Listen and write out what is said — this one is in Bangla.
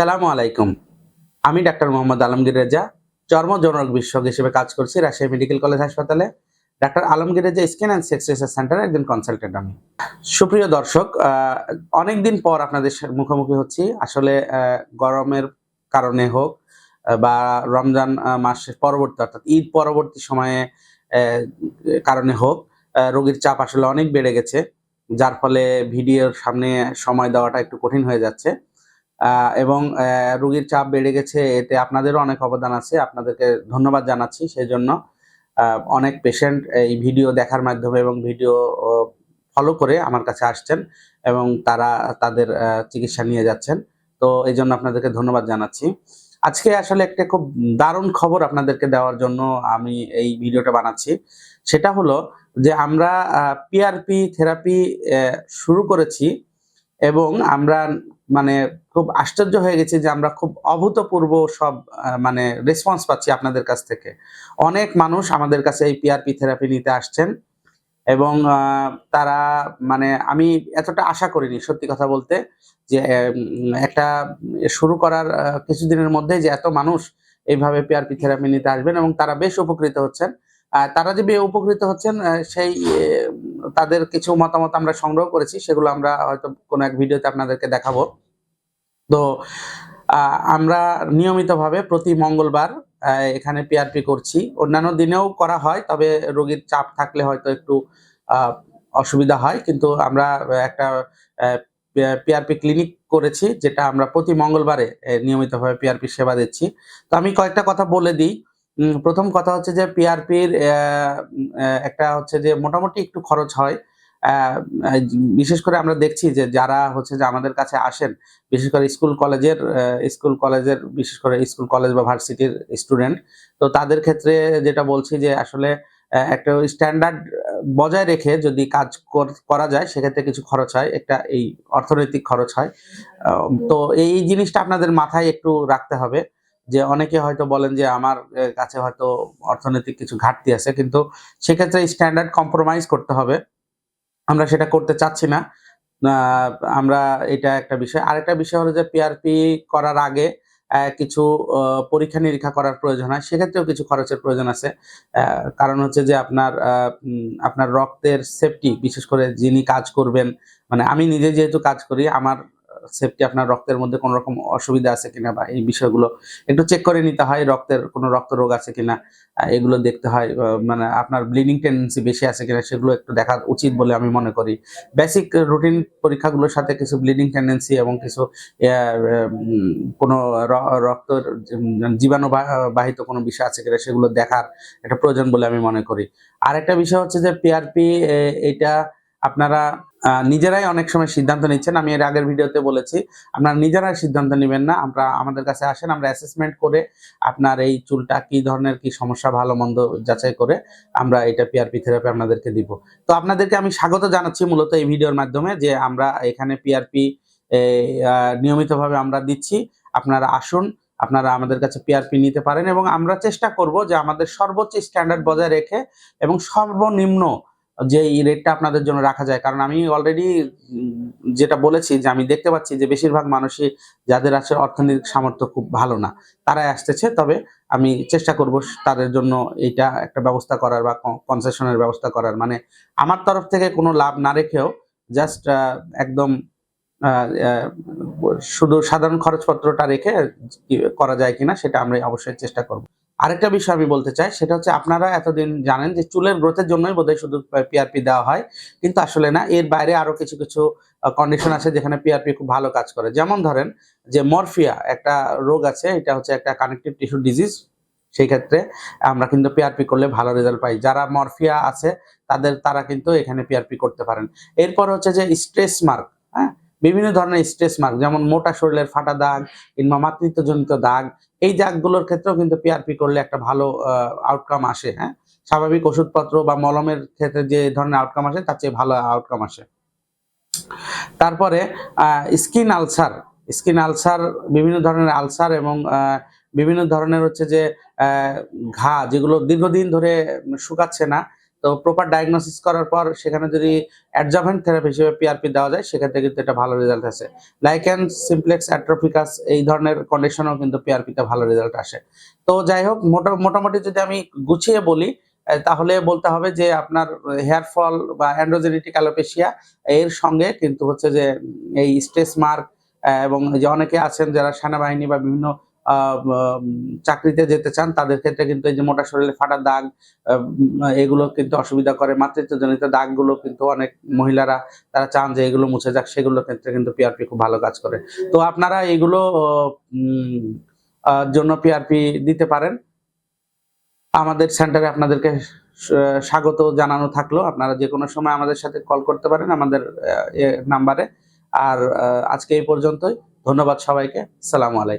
আসসালামু আলাইকুম। আমি ডাক্তার মোহাম্মদ আলমগীর রেজা চর্ম যৌনরোগ বিশেষজ্ঞ হিসেবে কাজ করছি রাজশাহী মেডিকেল কলেজ হাসপাতালে। Doctor Alamgir Reza skin and sex research সেন্টারে একজন কনসালটেন্ট আমি। সুপ্রিয় দর্শক আহ, অনেকদিন পর আপনাদের মুখোমুখি হচ্ছি। আসলে গরমের কারণে হোক বা রমজান মাসের পরবর্তী অর্থাৎ ঈদ পরবর্তী সময়ে কারণে হোক রোগীর চাপ আসলে অনেক বেড়ে গেছে। যার ফলে ভিডিওর সামনে সময় দেওয়াটা একটু কঠিন হয়ে যাচ্ছে। এবং রোগীর চাপ বেড়ে গেছে, এতে আপনাদেরও অনেক অবদান আছে। আপনাদেরকে ধন্যবাদ জানাচ্ছি সেই জন্য। অনেক পেশেন্ট এই ভিডিও দেখার মাধ্যমে এবং ভিডিও ফলো করে আমার কাছে আসছেন এবং তারা তাদের চিকিৎসা নিয়ে যাচ্ছেন। তো এই জন্য আপনাদেরকে ধন্যবাদ জানাচ্ছি। আজকে আসলে একটা খুব দারুণ খবর আপনাদেরকে দেওয়ার জন্য আমি এই ভিডিওটা বানাচ্ছি। সেটা হলো যে আমরা পিআরপি থেরাপি শুরু করেছি এবং আমরা মানে খুব আশ্চর্য হয়ে গেছি যে আমরা খুব অভূতপূর্ব সব মানে রেসপন্স পাচ্ছি আপনাদের কাছ থেকে। অনেক মানুষ আমাদের কাছে এই পিআরপি থেরাপি নিতে আসছেন এবং তারা মানে আমি এতটা আশা করিনি সত্যি কথা বলতে যে একটা শুরু করার কিছুদিনের মধ্যে যে এত মানুষ এইভাবে পিআরপি থেরাপি নিতে আসবেন এবং তারা বেশ উপকৃত হচ্ছেন। তারা যে উপকৃত হচ্ছেন সেই তাদের কিছু মতামত আমরা সংগ্রহ করেছি, সেগুলো আমরা হয়তো কোনো এক ভিডিওতে আপনাদেরকে দেখাবো। তো আমরা নিয়মিতভাবে প্রতি মঙ্গলবার এখানে পিআরপি করছি। অন্যান্য দিনেও করা হয়, তবে রোগীর চাপ থাকলে হয়তো একটু অসুবিধা হয়। কিন্তু আমরা একটা পিআরপি ক্লিনিক করেছি, যেটা আমরা প্রতি মঙ্গলবারে নিয়মিতভাবে পিআরপি সেবা দিচ্ছি। তো আমি কয়েকটা কথা বলে দিই। প্রথম কথা হচ্ছে যে পিআরপির একটা হচ্ছে যে মোটামুটি একটু খরচ হয়। বিশেষ করে আমরা দেখছি যে যারা হচ্ছে যে আমাদের কাছে আসেন, বিশেষ করে স্কুল কলেজের স্কুল কলেজের, বিশেষ করে স্কুল কলেজ বা ভার্সিটির স্টুডেন্ট, তো তাদের ক্ষেত্রে যেটা বলছি যে আসলে একটা স্ট্যান্ডার্ড বজায় রেখে যদি কাজ কর- যায়, সেক্ষেত্রে কিছু খরচ হয়, একটা এই অর্থনৈতিক খরচ হয়। তো এই জিনিসটা আপনাদের মাথায় একটু রাখতে হবে, যে অনেকে হয়তো বলেন যে আমার কাছে হয়তো অর্থনৈতিক কিছু ঘাটতি আছে, কিন্তু সেক্ষেত্রে স্ট্যান্ডার্ড কম্প্রোমাইজ করতে হবে। আমরা সেটা করতে চাচ্ছি না। আমরা এটা একটা বিষয়। আরেকটা বিষয় হলো যে পিআরপি করার আগে কিছু পরীক্ষা নিরীক্ষা করার প্রয়োজন হয়। সেক্ষেত্রেও কিছু খরচের প্রয়োজন আছে। কারণ হচ্ছে যে আপনার আপনার রক্তের সেফটি বিশেষ করে যিনি কাজ করবেন মানে আমি নিজে যেহেতু কাজ করি, আমার সেফটি আপনার রক্তের মধ্যে কোনো রকম অসুবিধা আছে কিনা বা এই বিষয়গুলো একটু চেক করে নিতে হয়, রক্তের কোনো রক্ত রোগ আছে কিনা এগুলো দেখতে হয় মানে আপনার ব্লিডিং টেন্ডেন্সি বেশি আছে কিনা সেগুলো একটু দেখা উচিত বলে আমি মনে করি। বেসিক রুটিন পরীক্ষাগুলোর সাথে কিছু ব্লিডিং টেন্ডেন্সি এবং কিছু কোনো র- রক্তর জীবাণু বাহিত কোনো বিষয় আছে কিনা সেগুলো দেখার একটা প্রয়োজন বলে আমি মনে করি। আর একটা বিষয় হচ্ছে যে পিআরপি এটা আপনারা নিজেরাই অনেক সময় সিদ্ধান্ত নিচ্ছেন। আমি এর আগের ভিডিওতে বলেছি, আপনারা নিজেরাই সিদ্ধান্ত নেবেন না। আমরা, আমাদের কাছে আসেন, আমরা অ্যাসেসমেন্ট করে আপনার এই চুলটা কি ধরনের, কি সমস্যা, ভালো, মন্দ যাচাই করে আমরা এটা পিআরপি থেরাপি আপনাদেরকে দিব। তো আপনাদেরকে আমি স্বাগত জানাচ্ছি মূলত এই ভিডিওর মাধ্যমে যে আমরা এখানে পিআরপি নিয়মিতভাবে আমরা দিচ্ছি। আপনারা আসুন, আপনারা আমাদের কাছে পিআরপি নিতে পারেন এবং আমরা চেষ্টা করব যে আমাদের সর্বোচ্চ স্ট্যান্ডার্ড বজায় রেখে এবং সর্বনিম্ন যে এই রেটটা আপনাদের জন্য রাখা যায়। কারণ আমি অলরেডি যেটা বলেছি যে আমি দেখতে পাচ্ছি যে বেশিরভাগ মানুষই যাদের আছে অর্থনৈতিক সামর্থ্য খুব ভালো না, তারাই আসতেছে। তবে আমি চেষ্টা করব তাদের জন্য এইটা একটা ব্যবস্থা করার বা কনসেশনের ব্যবস্থা করার। মানে আমার তরফ থেকে কোনো লাভ না রেখেও জাস্ট একদম শুধু সাধারণ খরচপত্রটা রেখে করা যায় কিনা সেটা আমরা অবশ্যই চেষ্টা করব। আরেকটা বিষয় আমি বলতে চাই, সেটা হচ্ছে আপনারা এতদিন জানেন যে চুলের গ্রোথের জন্যই বোধহয় শুধু পিআরপি দেওয়া হয়, কিন্তু আসলে না, এর বাইরে আরও কিছু কিছু কন্ডিশন আছে যেখানে পিআরপি খুব ভালো কাজ করে। যেমন ধরেন যে মরফিয়া একটা রোগ আছে, এটা হচ্ছে একটা কানেকটিভ টিস্যু ডিজিজ সেই ক্ষেত্রে আমরা কিন্তু পিআরপি করলে ভালো রেজাল্ট পাই। যারা মরফিয়া আছে, তাদের, তারা কিন্তু এখানে পিআরপি করতে পারেন। এরপর হচ্ছে যে স্ট্রেস মার্ক হ্যাঁ? বিভিন্ন ধরনের স্ট্রেস মার্ক যেমন মোটা শরীরের ফাটা দাগ কিংবা মাতৃত্বজনিত দাগ, এই দাগগুলোর ক্ষেত্রেও কিন্তু পিআরপি করলে একটা ভালো আউটকাম আসে হ্যাঁ? স্বাভাবিক ওষুধপত্র বা মলমের ক্ষেত্রে যে ধরনের আউটকাম আসে, তার চেয়ে ভালো আউটকাম আসে। তারপরে স্কিন আলসার স্কিন আলসার বিভিন্ন ধরনের আলসার এবং বিভিন্ন ধরনের হচ্ছে যে ঘা যেগুলো দীর্ঘদিন ধরে শুকাচ্ছে না তো প্রপার ডায়াগনোসিস করার পর সেখানে যদি অ্যাডজাভেন্ট থেরাপি হিসেবে পিআরপি দেওয়া যায়, সেক্ষেত্রে কিন্তু এটা ভালো রেজাল্ট আসে লাইকেন সিমপ্লেক্স অ্যাট্রোফিকাস এই ধরনের কন্ডিশনেও কিন্তু পিআরপিতে ভালো রেজাল্ট আসে। তো যাই হোক, মোটা, মোটামুটি যদি আমি গুছিয়ে বলি তাহলে বলতে হবে যে আপনার হেয়ার ফল বা অ্যান্ড্রোজেনেটিক অ্যালোপেশিয়া এর সঙ্গে কিন্তু হচ্ছে যে এই স্ট্রেস মার্ক এবং যে অনেকে আছেন যারা সেনাবাহিনী বা বিভিন্ন চাকরিতে যেতে চান, তাদের ক্ষেত্রে কিন্তু এই যে মোটা শরীরে ফাটা দাগ এগুলো কিন্তু অসুবিধা করে। মাতৃত্বজনিত দাগগুলো কিন্তু অনেক মহিলারা তারা চান যে এগুলো মুছে যাক, সেগুলো ক্ষেত্রে কিন্তু পিআরপি খুব ভালো কাজ করে। তো আপনারা এগুলো জন্য পিআরপি দিতে পারেন। আমাদের সেন্টারে আপনাদেরকে স্বাগত জানানো থাকল। আপনারা যে কোনো সময় আমাদের সাথে কল করতে পারেন আমাদের নাম্বারে। আর আজকে এই পর্যন্তই। ধন্যবাদ সবাইকে। সালামু আলাইকুম।